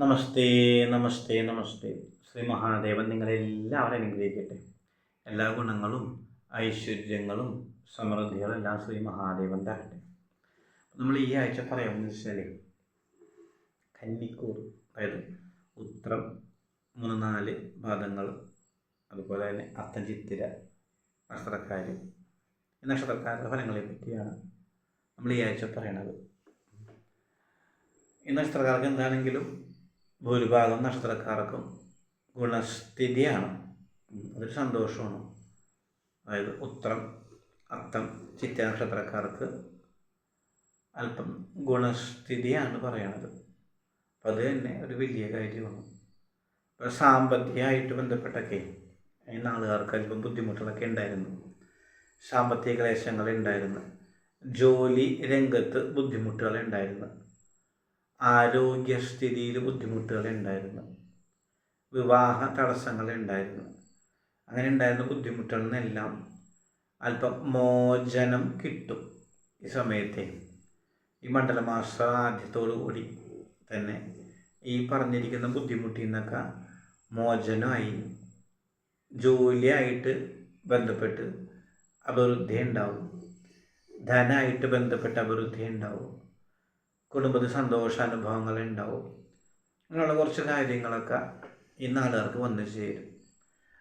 നമസ്തേ നമസ്തേ നമസ്തേ. ശ്രീ മഹാദേവൻ നിങ്ങളെല്ലാവരും അനുഗ്രഹിക്കട്ടെ. എല്ലാ ഗുണങ്ങളും ഐശ്വര്യങ്ങളും സമൃദ്ധികളും എല്ലാം ശ്രീ മഹാദേവൻ തരട്ടെ. നമ്മൾ ഈ ആഴ്ച പറയാമെന്ന് വെച്ചാൽ കന്നിക്കൂർ അതായത് ഉത്രം മൂന്ന് നാല് പാദങ്ങൾ അതുപോലെ തന്നെ അത്തം ചിത്തിര നക്ഷത്രക്കാർ ഈ നക്ഷത്രക്കാരുടെ ഫലങ്ങളെ പറ്റിയാണ് നമ്മൾ ഈ ആഴ്ച പറയണത്. ഈ നക്ഷത്രക്കാർക്ക് എന്താണെങ്കിലും ഭൂരിഭാഗം നക്ഷത്രക്കാർക്കും ഗുണസ്ഥിതിയാണ്. അതൊരു സന്തോഷമാണ്. അതായത് ഉത്രം അർത്ഥം ചിറ്റ നക്ഷത്രക്കാർക്ക് അല്പം ഗുണസ്ഥിതിയാണ് പറയണത്. അപ്പം അത് തന്നെ ഒരു വലിയ കാര്യമാണ്. ഇപ്പോൾ സാമ്പത്തികമായിട്ട് ബന്ധപ്പെട്ടൊക്കെ ഈ നാളുകാർക്ക് അല്പം ബുദ്ധിമുട്ടുകളൊക്കെ ഉണ്ടായിരുന്നു. സാമ്പത്തിക ക്ലേശങ്ങൾ ഉണ്ടായിരുന്നു ജോലി രംഗത്ത് ബുദ്ധിമുട്ടുകൾ ഉണ്ടായിരുന്നു ആരോഗ്യസ്ഥിതിയിൽ ബുദ്ധിമുട്ടുകൾ ഉണ്ടായിരുന്നു വിവാഹ തടസ്സങ്ങൾ ഉണ്ടായിരുന്നു അങ്ങനെ ഉണ്ടായിരുന്ന ബുദ്ധിമുട്ടുകളിൽ നിന്നെല്ലാം അല്പം മോചനം കിട്ടും ഈ സമയത്തെ. ഈ മണ്ഡലമാസ ആദ്യത്തോടു കൂടി തന്നെ ഈ പറഞ്ഞിരിക്കുന്ന ബുദ്ധിമുട്ടിൽ നിന്നൊക്കെ മോചനമായി ജോലിയായിട്ട് ബന്ധപ്പെട്ട് അഭിവൃദ്ധി ഉണ്ടാവും ധനമായിട്ട് ബന്ധപ്പെട്ട് അഭിവൃദ്ധി ഉണ്ടാവും കുടുംബത്തിൽ സന്തോഷാനുഭവങ്ങൾ ഉണ്ടാവും അങ്ങനെയുള്ള കുറച്ച് കാര്യങ്ങളൊക്കെ ഈ നാളുകാർക്ക് വന്നു ചേരും.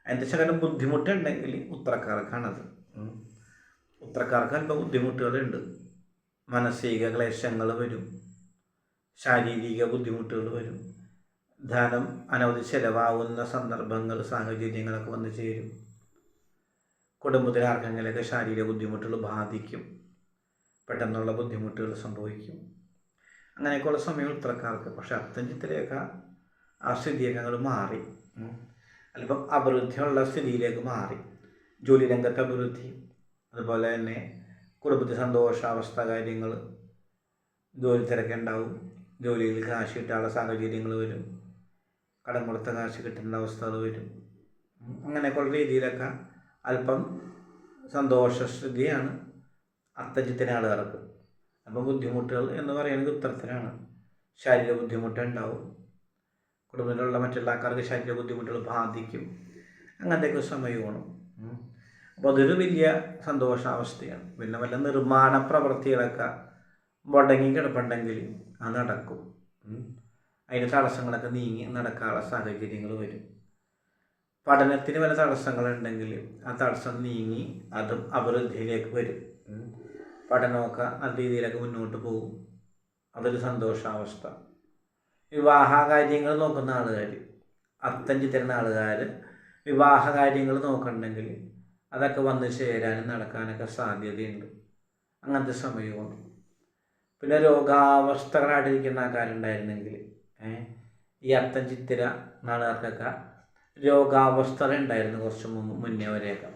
അതിന്റെ ശകലം ബുദ്ധിമുട്ടുണ്ടെങ്കിൽ ഉത്തരക്കാർക്കാണത്. ഉത്തരക്കാർക്ക് അല്പം ബുദ്ധിമുട്ടുകളുണ്ട്. മാനസിക ക്ലേശങ്ങൾ വരും. ശാരീരിക ബുദ്ധിമുട്ടുകൾ വരും. ധനം അനവധി ചിലവാകുന്ന സന്ദർഭങ്ങൾ സാഹചര്യങ്ങളൊക്കെ വന്നു ചേരും. കുടുംബത്തിൽ ആർക്കെങ്കിലൊക്കെ ശാരീരിക ബുദ്ധിമുട്ടുകൾ ബാധിക്കും. പെട്ടെന്നുള്ള ബുദ്ധിമുട്ടുകൾ സംഭവിക്കും. അങ്ങനെയൊക്കെയുള്ള സമയം ഉത്തരക്കാർക്ക് പക്ഷെ അത്തഞ്ചിത്തിലേക്ക് ആ സ്ഥിതിയൊക്കെ മാറി. അല്പം അഭിവൃദ്ധിയുള്ള സ്ഥിതിയിലേക്ക് മാറി. ജോലി രംഗത്തെ അഭിവൃദ്ധി. അതുപോലെ തന്നെ കുടുംബത്തിൽ സന്തോഷാവസ്ഥ കാര്യങ്ങൾ. ജോലി തിരക്കുണ്ടാവും ജോലിയിൽ കാശ് കിട്ടാനുള്ള സാഹചര്യങ്ങൾ വരും. കടം കൊടുത്ത കാശ് കിട്ടേണ്ട അവസ്ഥകൾ വരും. അങ്ങനെയൊക്കെയുള്ള രീതിയിലൊക്കെ അല്പം സന്തോഷസ്ഥിതിയാണ് അത്തഞ്ചിത്തിന് ആളുകൾക്ക്. അപ്പം ബുദ്ധിമുട്ടുകൾ എന്ന് പറയുന്നത് ഉത്തരത്തിലാണ്. ശാരീരിക ബുദ്ധിമുട്ടുണ്ടാവും കുടുംബത്തിലുള്ള മറ്റുള്ള ആൾക്കാർക്ക് ശാരീരിക ബുദ്ധിമുട്ടുകൾ ബാധിക്കും. അങ്ങനത്തെയൊക്കെ സമയമാണ്. അപ്പോൾ അതൊരു വലിയ സന്തോഷാവസ്ഥയാണ്. പിന്നെ വല്ല നിർമ്മാണ പ്രവൃത്തികളൊക്കെ മുടങ്ങി കിടപ്പുണ്ടെങ്കിൽ അത് നടക്കും. അതിന് തടസ്സങ്ങളൊക്കെ നീങ്ങി നടക്കാനുള്ള സാഹചര്യങ്ങൾ വരും. പഠനത്തിന് വല്ല തടസ്സങ്ങളുണ്ടെങ്കിൽ ആ തടസ്സം നീങ്ങി അതും അഭിവൃദ്ധിയിലേക്ക് വരും. പഠനമൊക്കെ നല്ല രീതിയിലൊക്കെ മുന്നോട്ട് പോകും. അതൊരു സന്തോഷാവസ്ഥ. വിവാഹ കാര്യങ്ങൾ നോക്കുന്ന ആളുകാർ അത്തഞ്ച് തരുന്ന ആളുകാർ വിവാഹ കാര്യങ്ങൾ നോക്കണമെങ്കിൽ അതൊക്കെ വന്ന് ചേരാനും നടക്കാനൊക്കെ സാധ്യതയുണ്ട്. അങ്ങനത്തെ സമയമാണ് പിന്നെ രോഗാവസ്ഥകളായിട്ടിരിക്കുന്ന ആൾക്കാരുണ്ടായിരുന്നെങ്കിൽ ഈ അത്തം ചിത്തിര നാളുകാർക്കൊക്കെ രോഗാവസ്ഥകളുണ്ടായിരുന്നു കുറച്ച് മുമ്പ് മുന്നേ വരെയൊക്കെ.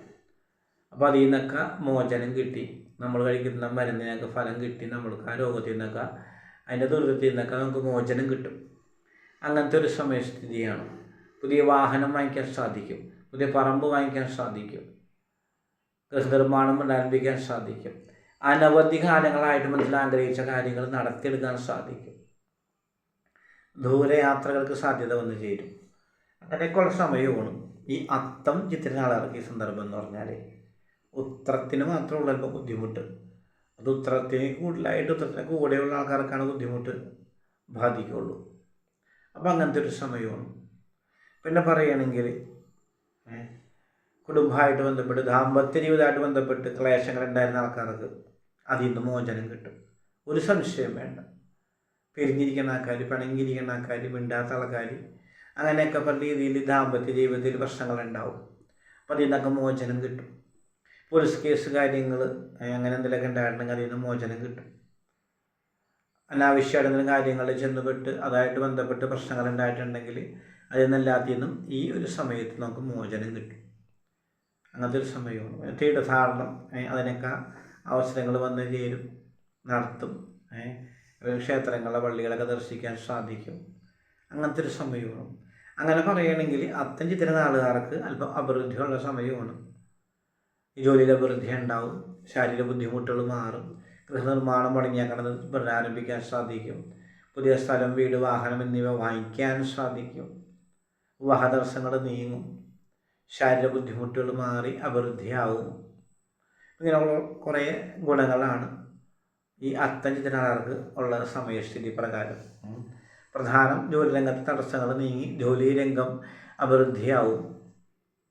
അപ്പോൾ അതിൽ നിന്നൊക്കെ മോചനം കിട്ടി. നമ്മൾ കഴിക്കുന്ന മരുന്നിനൊക്കെ ഫലം കിട്ടി നമ്മൾക്ക് ആ രോഗത്തിൽ നിന്നൊക്കെ അതിന്റെ ദുരിതത്തിൽ നിന്നൊക്കെ നമുക്ക് മോചനം കിട്ടും. അങ്ങനത്തെ ഒരു സമയസ്ഥിതിയാണ്. പുതിയ വാഹനം വാങ്ങിക്കാൻ സാധിക്കും. പുതിയ പറമ്പ് വാങ്ങിക്കാൻ സാധിക്കും. ഗൃഹനിർമ്മാണം ആരംഭിക്കാൻ സാധിക്കും. അനവധി കാലങ്ങളായിട്ട് മനസ്സിൽ ആഗ്രഹിച്ച കാര്യങ്ങൾ നടത്തിയെടുക്കാൻ സാധിക്കും. ദൂരയാത്രകൾക്ക് സാധ്യത വന്നു ചേരും. അങ്ങനെയൊക്കെയുള്ള സമയമാണ് ഈ അത്തം ചിത്രനാളിറക്കിയ സന്ദർഭം എന്ന് പറഞ്ഞാൽ ഉത്രത്തിന് മാത്രമുള്ള അല്പം ബുദ്ധിമുട്ട്. അത് ഉത്രത്തിന് കൂടുതലായിട്ട് ഉത്രത്തിന് കൂടെയുള്ള ആൾക്കാർക്കാണ് ബുദ്ധിമുട്ട് ബാധിക്കുള്ളൂ അപ്പം അങ്ങനത്തെ ഒരു സമയമാണ്. പിന്നെ പറയുകയാണെങ്കിൽ കുടുംബമായിട്ട് ബന്ധപ്പെട്ട് ദാമ്പത്യ ജീവിതമായിട്ട് ബന്ധപ്പെട്ട് ക്ലേശങ്ങൾ ഉണ്ടായിരുന്ന ആൾക്കാർക്ക് അതിൽ നിന്ന് മോചനം കിട്ടും. ഒരു സംശയം വേണ്ട. പിരിഞ്ഞിരിക്കുന്ന ആൾക്കാർ പിണങ്ങിയിരിക്കുന്ന ആൾക്കാർ മിണ്ടാത്ത ആൾക്കാർ അങ്ങനെയൊക്കെ പല രീതിയിൽ ദാമ്പത്യ ജീവിതത്തിൽ പ്രശ്നങ്ങളുണ്ടാവും അപ്പം അതിൽ നിന്നൊക്കെ മോചനം കിട്ടും. പോലീസ് കേസ് കാര്യങ്ങൾ അങ്ങനെ എന്തെങ്കിലുമൊക്കെ ഉണ്ടായിട്ടുണ്ടെങ്കിൽ അതിൽ നിന്ന് മോചനം കിട്ടും. അനാവശ്യമായിട്ട് എന്തെങ്കിലും കാര്യങ്ങളിൽ ചെന്നുപെട്ട് അതായിട്ട് ബന്ധപ്പെട്ട് പ്രശ്നങ്ങൾ ഉണ്ടായിട്ടുണ്ടെങ്കിൽ അതിൽ നിന്നെല്ലാത്തിൽ ഈ ഒരു സമയത്ത് നമുക്ക് മോചനം കിട്ടും. അങ്ങനത്തെ ഒരു സമയമാണ്. തീർത്ഥധാരണം ഏ, അതിനൊക്കെ അവസരങ്ങൾ വന്ന് ചേരും നടത്തും ക്ഷേത്രങ്ങളെ പള്ളികളൊക്കെ ദർശിക്കാൻ സാധിക്കും. അങ്ങനത്തെ ഒരു സമയമാണ്. അങ്ങനെ പറയുകയാണെങ്കിൽ അത്തം ചിത്ര നാളുകാർക്ക് അല്പം അഭിവൃദ്ധിയുള്ള സമയമാണ്. അഭിവൃദ്ധി ഉണ്ടാവും ശാരീരിക ബുദ്ധിമുട്ടുകൾ മാറും ഗൃഹനിർമ്മാണം മുടങ്ങിയാക്കണത് പുനരാരംഭിക്കാൻ സാധിക്കും പുതിയ സ്ഥലം വീട് വാഹനം എന്നിവ വാങ്ങിക്കാൻ സാധിക്കും വിവാഹ തടസ്സങ്ങൾ നീങ്ങും ശാരീരിക ബുദ്ധിമുട്ടുകൾ മാറി അഭിവൃദ്ധിയാവും. ഇങ്ങനെയുള്ള കുറേ ഗുണങ്ങളാണ് ഈ അത്തം ചിത്രകാർക്ക് ഉള്ള സമയസ്ഥിതി പ്രകാരം. പ്രധാനം ജോലി രംഗത്തെ തടസ്സങ്ങൾ നീങ്ങി ജോലി രംഗം അഭിവൃദ്ധിയാവും.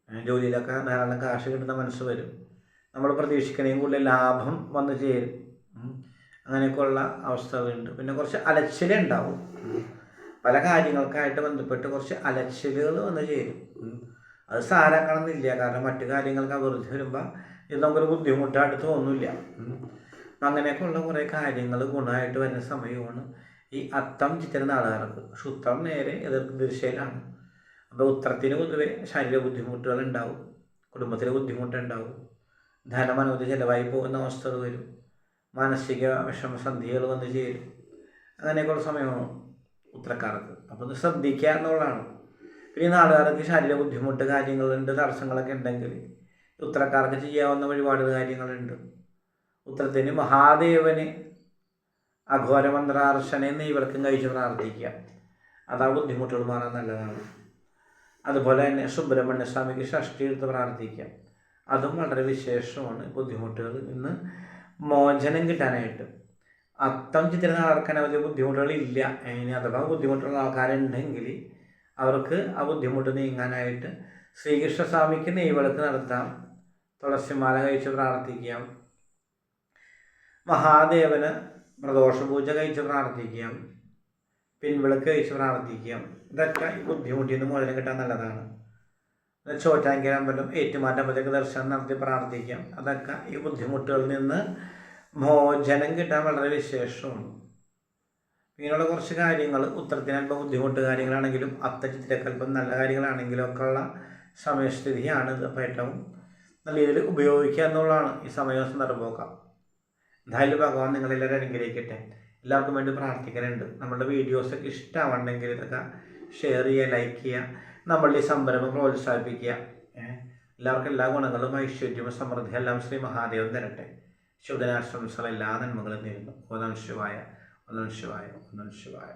ജോലിയിലൊക്കെ ധാരാളം കാശ് കിട്ടുന്ന മനസ്സ് വരും. നമ്മൾ പ്രതീക്ഷിക്കണേയും കൂടുതൽ ലാഭം വന്നു ചേരും. അങ്ങനെയൊക്കെയുള്ള അവസ്ഥകളുണ്ട്. പിന്നെ കുറച്ച് അലച്ചിലുണ്ടാവും. പല കാര്യങ്ങൾക്കായിട്ട് ബന്ധപ്പെട്ട് കുറച്ച് അലച്ചിലുകൾ വന്നു ചേരും. അത് സാരാക്കണമെന്നില്ല കാരണം മറ്റു കാര്യങ്ങൾക്ക് അഭിവൃദ്ധി വരുമ്പോൾ ഇത് നമുക്കൊരു ബുദ്ധിമുട്ടായിട്ട് തോന്നില്ല. അങ്ങനെയൊക്കെയുള്ള കുറേ കാര്യങ്ങൾ ഗുണമായിട്ട് വരുന്ന സമയമാണ് ഈ അത്തം ചിത്തിര നാളുകാർക്ക് ശുദ്ധം നേരെ എതിർ ദിശയിലാണ്. അപ്പോൾ ഉത്തരത്തിന് പൊതുവെ ശാരീരിക ബുദ്ധിമുട്ടുകൾ ഉണ്ടാവും കുടുംബത്തിലെ ബുദ്ധിമുട്ടുണ്ടാവും ധനം അനവധി ചിലവായി പോകുന്ന അവസ്ഥകൾ വരും മാനസിക വിഷമസന്ധികൾ വന്നു ചേരും അങ്ങനെയൊക്കെയുള്ള സമയമാണ് ഉത്തരക്കാർക്ക് അപ്പോൾ ഇത് ശ്രദ്ധിക്കുക എന്നുള്ളതാണ്. പിന്നെ നാടുകാർക്ക് ശാരീരിക ബുദ്ധിമുട്ട് കാര്യങ്ങളുണ്ട് തടസ്സങ്ങളൊക്കെ ഉണ്ടെങ്കിൽ ഉത്തരക്കാർക്ക് ചെയ്യാവുന്ന ഒരുപാട് കാര്യങ്ങളുണ്ട്. ഉത്തരത്തിന് മഹാദേവന് അഘോരമന്ത്രാർച്ചന ഇവർക്കും കഴിച്ച് പ്രാർത്ഥിക്കുക. അതാ ബുദ്ധിമുട്ടുകൾ മാറാൻ നല്ലതാണ്. അതുപോലെ തന്നെ സുബ്രഹ്മണ്യ സ്വാമിക്ക് ഷഷ്ടി എടുത്ത് പ്രാർത്ഥിക്കാം. അതും വളരെ വിശേഷമാണ്. ബുദ്ധിമുട്ടുകൾ ഇന്ന് മോചനം കിട്ടാനായിട്ട്. അത്തം ചിത്രം നടക്കാൻ അവധി ബുദ്ധിമുട്ടുകളില്ല ഇനി അഥവാ ബുദ്ധിമുട്ടുള്ള ആൾക്കാരുണ്ടെങ്കിൽ അവർക്ക് ആ ബുദ്ധിമുട്ട് നീങ്ങാനായിട്ട് ശ്രീകൃഷ്ണസ്വാമിക്ക് നെയ്വിളക്ക് നടത്താം. തുളസിമാല കഴിച്ച് പ്രാർത്ഥിക്കാം. മഹാദേവന് പ്രദോഷപൂജ കഴിച്ച് പ്രാർത്ഥിക്കാം. പിൻവിളക്ക് കഴിച്ച് പ്രാർത്ഥിക്കാം. ഇതൊക്കെ ഈ ബുദ്ധിമുട്ടിൽ നിന്ന് മോചനം കിട്ടാൻ നല്ലതാണ്. ചോറ്റാങ്കര അമ്പലം ഏറ്റുമാറ്റമ്പലത്തേക്ക് ദർശനം നടത്തി പ്രാർത്ഥിക്കാം. അതൊക്കെ ഈ ബുദ്ധിമുട്ടുകളിൽ നിന്ന് മോചനം കിട്ടാൻ വളരെ വിശേഷമാണ്. ഇങ്ങനെയുള്ള കുറച്ച് കാര്യങ്ങൾ ഉത്തരത്തിനൽപ്പം ബുദ്ധിമുട്ട് കാര്യങ്ങളാണെങ്കിലും അത്തച്ചിത്രക്ക് അല്പം നല്ല കാര്യങ്ങളാണെങ്കിലും ഒക്കെ ഉള്ള സമയസ്ഥിതിയാണ് ഇത് അപ്പോൾ ഏറ്റവും നല്ല രീതിയിൽ ഉപയോഗിക്കുക എന്നുള്ളതാണ് ഈ സമയവും സന്ദർഭമൊക്കെ. എന്തായാലും ഭഗവാൻ നിങ്ങളെല്ലാവരും അനുഗ്രഹിക്കട്ടെ. എല്ലാവർക്കും വേണ്ടി പ്രാർത്ഥിക്കാനുണ്ട് നമ്മുടെ വീഡിയോസൊക്കെ ഇഷ്ടമാവണമെങ്കിൽ ഇതൊക്കെ ഷെയർ ചെയ്യുക ലൈക്ക് ചെയ്യുക നമ്മളുടെ ഈ സംരംഭം പ്രോത്സാഹിപ്പിക്കുക. എല്ലാവർക്കും എല്ലാ ഗുണങ്ങളും ഐശ്വര്യവും സമൃദ്ധി എല്ലാം ശ്രീ മഹാദേവൻ തരട്ടെ. ശുദ്ധനാശംസകൾ എല്ലാ നന്മകളും നേരുന്നു. ഒന്നാം ശിവായ ഒന്നാം ശിവായ ഒന്നാം ശിവായ.